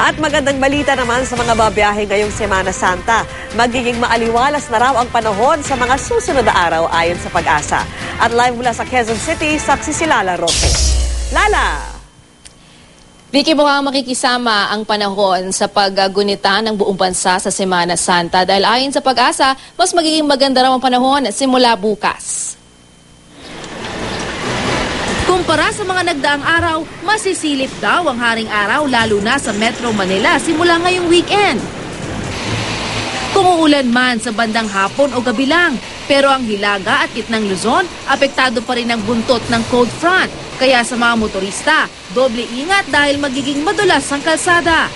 At magandang balita naman sa mga babiyahe ngayong Semana Santa. Magiging maaliwalas na raw ang panahon sa mga susunod na araw ayon sa pag-asa. At live mula sa Quezon City, saksi si Lala Roque. Lala! Vicky, mukhang makikisama ang panahon sa paggunita ng buong bansa sa Semana Santa dahil ayon sa pag-asa, mas magiging maganda raw ang panahon simula bukas. Kumpara sa mga nagdaang araw, masisilip daw ang haring araw lalo na sa Metro Manila simula ngayong weekend. Kung uulan man sa bandang hapon o gabi lang, pero ang Hilaga at Gitnang Luzon, apektado pa rin ang buntot ng cold front. Kaya sa mga motorista, doble ingat dahil magiging madulas ang kalsada.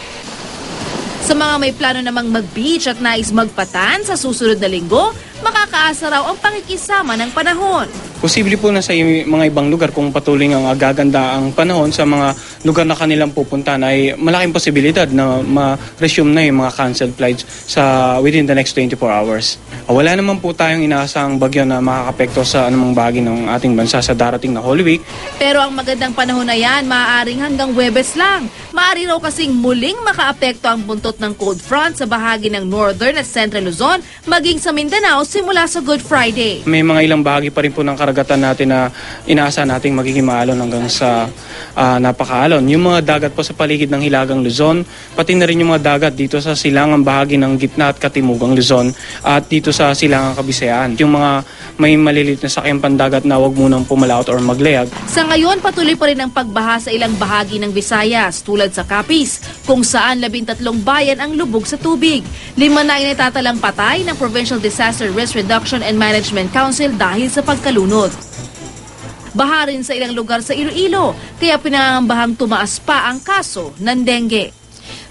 Sa mga may plano namang mag-beach at nais magpatan sa susunod na linggo, makakaasa raw ang pakikisama ng panahon. Posible po na sa mga ibang lugar kung patuloy ang gaganda ang panahon sa mga lugar na kanilang pupuntahan ay malaking posibilidad na ma-resume na yung mga canceled flights sa within the next 24 hours. Wala naman po tayong inaasang bagyo na makakapekto sa anumang bahagi ng ating bansa sa darating na Holy Week. Pero ang magandang panahon na yan, maaaring hanggang Webes lang. Maaari raw kasing muling makaapekto ang buntot ng cold front sa bahagi ng Northern at Central Luzon, maging sa Mindanao simula sa Good Friday. May mga ilang bahagi pa rin po ng karagatan natin na inaasahan nating magiging maalon hanggang sa ah, napakaalon. Yung mga dagat po sa paligid ng Hilagang Luzon, pati na rin yung mga dagat dito sa silangang bahagi ng gitna at katimugang Luzon at dito sa silangang Kabisayan. Yung mga may malilit na sakyang pandagat na huwag munang pumalaot or maglayag. Sa ngayon, patuloy pa rin ang pagbaha sa ilang bahagi ng Visayas, tulad sa Capiz, kung saan labintatlong bayan ang lubog sa tubig. Lima na inatatalang patay ng Provincial Disaster Risk Reduction and Management Council dahil sa pagkalunod. Baha rin sa ilang lugar sa Iloilo, kaya pinangangambahang tumaas pa ang kaso ng dengue.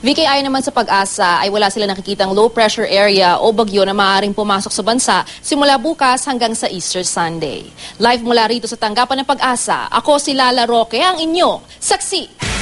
Vicky, ayon naman sa pag-asa ay wala sila nakikitang low pressure area o bagyo na maaaring pumasok sa bansa simula bukas hanggang sa Easter Sunday. Live mula rito sa tanggapan ng pag-asa, ako si Lala Roque, ang inyo, saksi